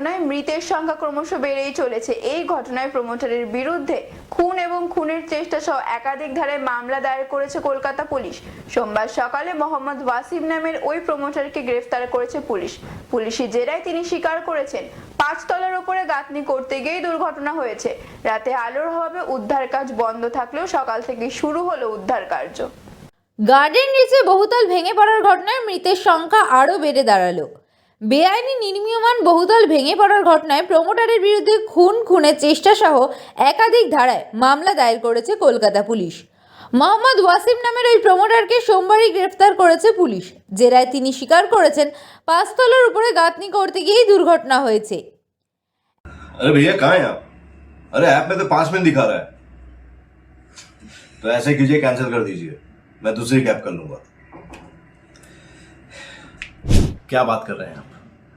ঘটনায় মৃতের সংখ্যা ক্রমশ বেড়েই চলেছে। এই ঘটনায় প্রমোটারের বিরুদ্ধে খুন এবং খুনের চেষ্টা সহ একাধিক ধারায় মামলা দায়ের করেছে কলকাতা পুলিশ। সোমবার সকালে মোহাম্মদ ওয়াসিম নামের ওই প্রমোটারকে গ্রেফতার করেছে পুলিশ। পুলিশি জেরায় তিনি স্বীকার করেছেন, পাঁচতলার ওপরে গাঁথনি করতে গিয়েই দুর্ঘটনা হয়েছে। রাতে আলোর অভাবে উদ্ধার কাজ বন্ধ থাকলেও সকাল থেকে শুরু হলো উদ্ধার কার্য। গার্ডেন নিচে বহুতল ভেঙে পড়ার ঘটনায় মৃতের সংখ্যা আরও বেড়ে দাঁড়াল। বেআইনি নির্মীয়মান বহুতল ভেঙে পড়ার ঘটনায় প্রমোটারের বিরুদ্ধে খুন খুনের চেষ্টা সহ একাধিক ধারায় মামলা দায়ের করেছে কলকাতা পুলিশ মোহাম্মদ ওয়াসিম নামের ওই প্রমোটারকে সোমবারই গ্রেফতার করেছে পুলিশ জেরায় তিনি স্বীকার করেছেন পাঁচতলার উপরে গাঁথনি করতে গিয়েই দুর্ঘটনা হয়েছে अरे भैया कहाँ हैं आप अरे ऐप में तो पांच मिनट दिखा रहा है तो ऐसे कीजिए कैंसिल कर दीजिए मैं दूसरी कैब कर लूंगा क्या बात कर रहे हैं आप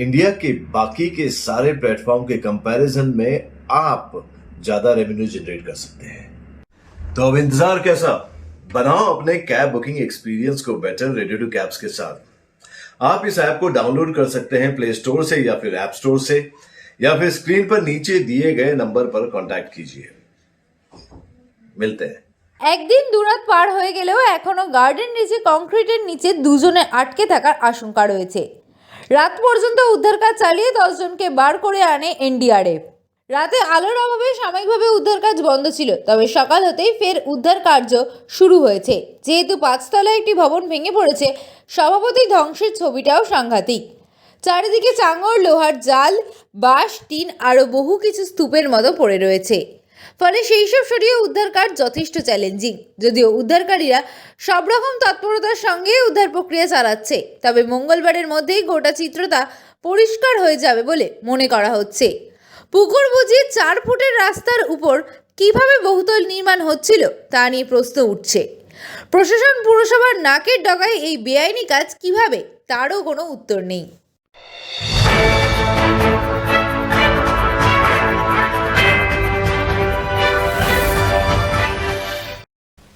इंडिया के बाकी के सारे प्लेटफॉर्म के कंपैरिजन में आप ज्यादा रेवेन्यू जनरेट कर सकते हैं तो अब इंतजार कैसा बनाओ अपने कैब बुकिंग एक्सपीरियंस को बेटर रेडियो टू कैब्स के साथ आप इस ऐप को डाउनलोड कर सकते हैं प्ले स्टोर से या फिर ऐप स्टोर से या फिर स्क्रीन पर नीचे दिए गए नंबर पर कांटेक्ट कीजिए मिलते हैं একদিন দুরাত পার হয়ে গেলেও এখনও গার্ডেন নিচে কংক্রিটের নিচে দুজনে আটকে থাকার আশঙ্কা রয়েছে রাত পর্যন্ত উদ্ধার কাজ চালিয়ে দশজনকে বার করে আনে এনডিআরএফ। রাতে আলোর অভাবে সাময়িকভাবে উদ্ধার কাজ বন্ধ ছিল, তবে সকাল হতেই ফের উদ্ধার কার্য শুরু হয়েছে। যেহেতু পাঁচতলায় একটি ভবন ভেঙে পড়েছে, সভাপতি ধ্বংসের ছবিটাও সাংঘাতিক। চারিদিকে চাঙড়, লোহার জাল, বাঁশ, টিন, আরও বহু কিছু স্তূপের মতো পড়ে রয়েছে। ফলে সেই সব সরিয়ে উদ্ধার কাজ যথেষ্ট চ্যালেঞ্জিং যদিও উদ্ধারকারীরা সব রকম তৎপরতার সঙ্গে উদ্ধার প্রক্রিয়া চালাচ্ছে, তবে মঙ্গলবারের মধ্যেই গোটা চিত্রতা পরিষ্কার হয়ে যাবে বলে মনে করা হচ্ছে। পুকুর বুঝিয়ে চার ফুটের রাস্তার উপর কীভাবে বহুতল নির্মাণ হচ্ছিল তা নিয়ে প্রশ্ন উঠছে। প্রশাসন পুরসভার নাকের ডগায় এই বেআইনি কাজ কীভাবে? তারও কোনো উত্তর নেই।